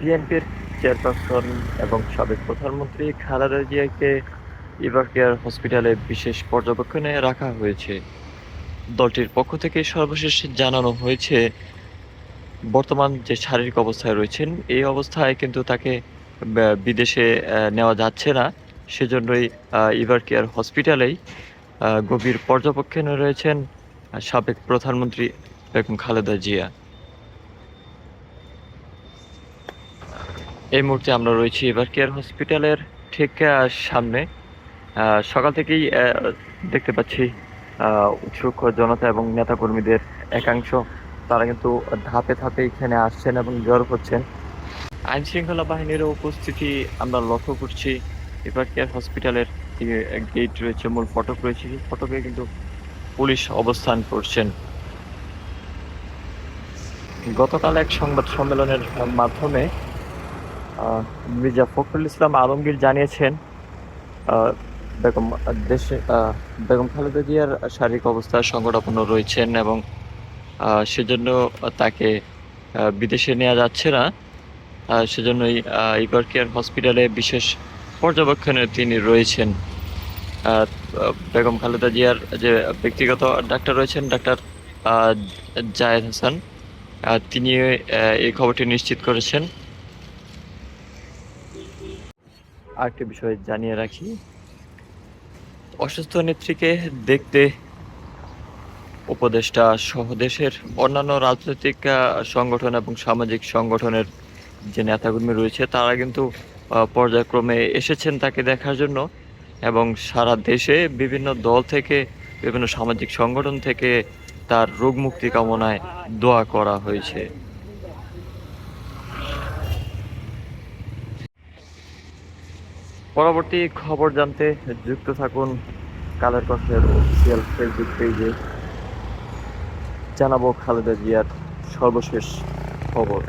বিএনপির চেয়ারপারসন এবং সাবেক প্রধানমন্ত্রী খালেদা জিয়াকে ইভার কেয়ার হসপিটালে বিশেষ পর্যবেক্ষণে রাখা হয়েছে। দলটির পক্ষ থেকে সর্বশেষ জানানো হয়েছে, বর্তমান যে শারীরিক অবস্থায় রয়েছেন, এই অবস্থায় কিন্তু তাকে বিদেশে নেওয়া যাচ্ছে না। সেজন্যই ইভার কেয়ার হসপিটালেই গভীর পর্যবেক্ষণে রয়েছেন সাবেক প্রধানমন্ত্রী বেগম খালেদা জিয়া। এই মুহূর্তে আমরা রয়েছি এবার কেয়ার হসপিটালের ঠিক সামনে। সকাল থেকেই দেখতে পাচ্ছি উৎসুক জনতা এবং নেতাকর্মীদের একাংশ। তারা কিন্তু ধাপে ধাপে এখানে আসছেন এবং জড় হচ্ছেন। আইন শৃঙ্খলা বাহিনীর উপস্থিতি আমরা লক্ষ্য করছি। এবার কেয়ার হসপিটালের গেট রয়েছে, মূল ফটক রয়েছে। সেই ফটকে কিন্তু পুলিশ অবস্থান করছেন। গতকাল এক সংবাদ সম্মেলনের মাধ্যমে মির্জা ফখরুল ইসলাম আলমগীর জানিয়েছেন বেগম, দেশে বেগম খালেদা জিয়ার শারীরিক অবস্থা সংকটাপন্ন রয়েছেন এবং সেজন্য তাকে বিদেশে নেওয়া যাচ্ছে না। সেজন্যই ইভার কেয়ার হসপিটালে বিশেষ পর্যবেক্ষণে তিনি রয়েছেন। বেগম খালেদা জিয়ার যে ব্যক্তিগত ডাক্তার রয়েছেন, ডাক্তার জায়েদ হাসান তিনি এই খবরটি নিশ্চিত করেছেন। আরেকটি বিষয় জানিয়ে রাখি। অসুস্থ নেত্রীকে দেখতে উপদেষ্টা সহ দেশের অন্যান্য রাজনৈতিক সংগঠন এবং সামাজিক সংগঠনের যে নেতাকর্মী রয়েছে, তারা কিন্তু পর্যায়ক্রমে এসেছেন তাকে দেখার জন্য এবং সারা দেশে বিভিন্ন দল থেকে, বিভিন্ন সামাজিক সংগঠন থেকে তার রোগ মুক্তি কামনায় দোয়া করা হয়েছে। পরবর্তী খবর জানতে যুক্ত থাকুন কালের কষ্টের অফিসিয়াল ফেসবুক পেজে জানাব খালেদা জিয়ার সর্বশেষ খবর।